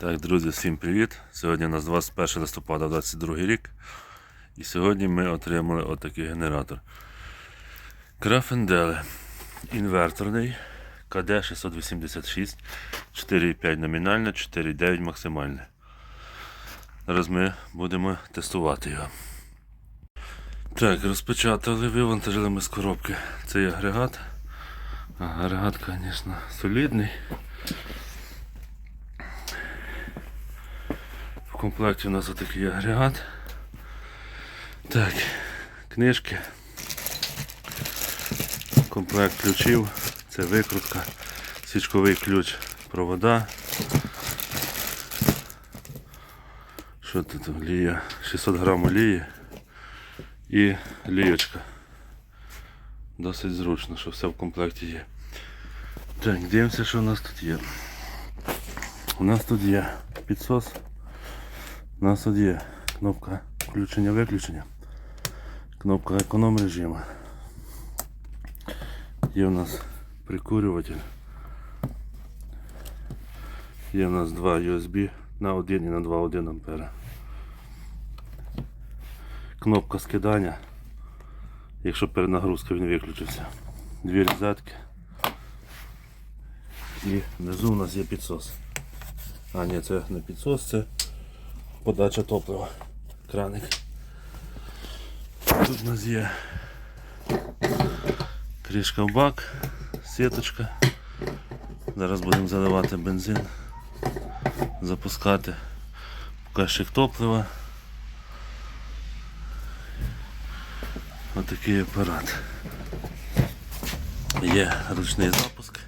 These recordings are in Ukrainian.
Так, друзі, всім привіт! Сьогодні у нас 21 листопада 22 рік. І сьогодні ми отримали отакий генератор. Крафенделе. Інверторний КД686, 4,5 номінальне, 4,9 максимальне. Зараз ми будемо тестувати його. Так, розпечатали, вивантажили ми з коробки цей агрегат. Агрегат, звісно, солідний. В комплекті у нас отакий агрегат. Так, книжки. Комплект ключів. Це викрутка, свічковий ключ, провода. Що тут олія? 600 грам олії і лієчка. Досить зручно, що все в комплекті є. Так, дивимося, що у нас тут є. У нас тут є підсос. У нас тут є кнопка включення-виключення, кнопка економ режиму. Є у нас прикурюватель. Є у нас два USB на 1 і на 2,1 ампера. Кнопка скидання, якщо перенагрузка він виключився. Дві розетки. І внизу у нас є підсос. А, ні, це не підсос, це подача топлива. Краник. Тут у нас є кришка в бак, сіточка. Зараз будемо заливати бензин, запускати показчик топлива. Отакий апарат. Є ручний запуск.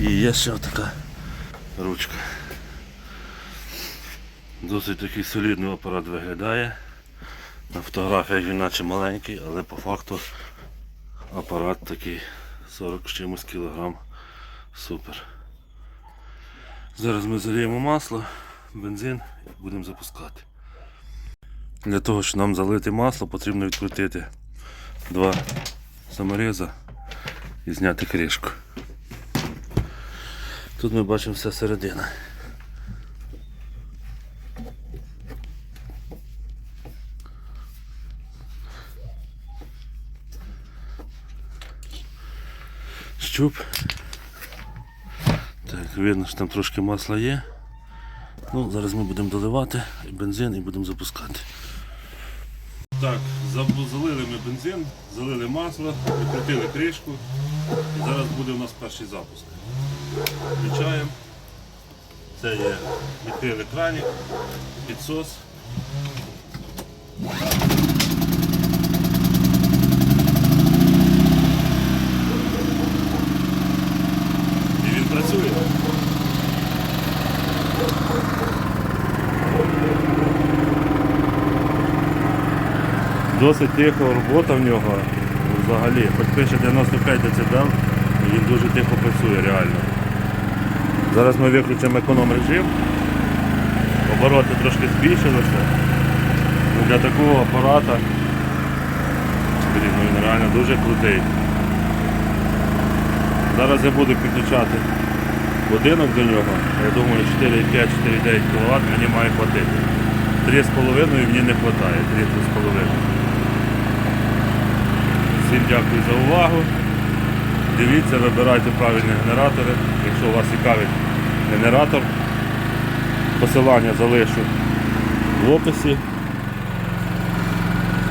І є ще така ручка. Досить такий солідний апарат виглядає. На фотографіях він наче маленький, але по факту апарат такий 40 з чимось кілограм. Супер. Зараз ми заліємо масло, бензин і будемо запускати. Для того, щоб нам залити масло, потрібно відкрутити два саморіза і зняти кришку. Тут ми бачимо вся середина. Щуп. Так, видно, що там трошки масла є. Ну, зараз ми будемо доливати і бензин і будемо запускати. Так, залили ми бензин, залили масло, відкрутили кришку. І зараз буде у нас перший запуск. Включаємо. Це є відкрили краник, підсос. І він працює. Досить тиха робота в нього взагалі. Хоч пише 95 дБ, він дуже тихо працює реально. Зараз ми виключимо економ режим. Обороти трошки збільшилися. Ну, Для такого апарата ну, він реально дуже крутий. Зараз я буду підключати будинок до нього. Я думаю 4,5-4,9 кВт мені має хватити. 3,5 мені не вистачає, 3,5. Всім дякую за увагу. Дивіться, вибирайте правильні генератори. Якщо вас цікавить генератор, посилання залишу в описі.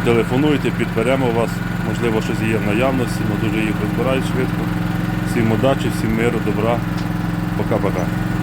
Телефонуйте, підберемо вас, можливо, щось є в наявності, але дуже їх розбирають швидко. Всім удачі, всім миру, добра. Пока-пока.